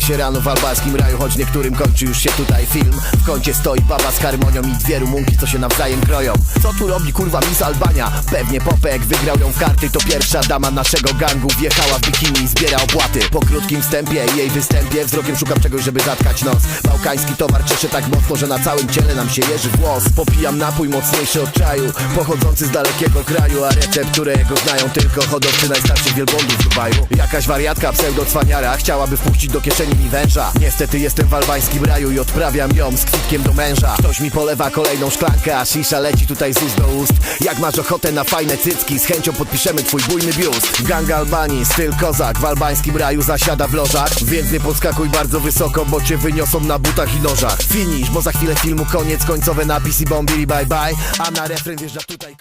się rano w albańskim raju Choć niektórym kończy już się tutaj film. W kącie stoi baba z harmonią i dwie rumunki, co się nawzajem kroją. Co tu robi kurwa Miss Albania? Pewnie Popek wygrał ją w karty To pierwsza dama naszego gangu. Wjechała w bikini i zbiera opłaty. Po krótkim wstępie i jej występie Wzrokiem szukam czegoś, żeby zatkać nos. Bałkański towar cieszy tak mocno, że na całym ciele nam się jeży włos. Popijam napój mocniejszy od czaju Pochodzący z dalekiego kraju A recept, którego znają tylko hodowcy najstarszych wielbłądów w Dubaju. Jakaś wariatka pseudo-cwaniara Chciałaby wpuścić do kieszeni mi węża. Niestety jestem w albańskim raju i odprawiam ją z kwitkiem do męża. Ktoś mi polewa kolejną szklankę, a shisha leci tutaj z ust do ust. Jak masz ochotę na fajne cycki, z chęcią podpiszemy twój bujny biust. Gang Albanii, styl kozak, w albańskim raju zasiada w lożach. Więc nie podskakuj bardzo wysoko, bo cię wyniosą na butach i nożach. Finish, bo za chwilę filmu koniec, końcowe napisy bombili bye bye. A na refren wjeżdża tutaj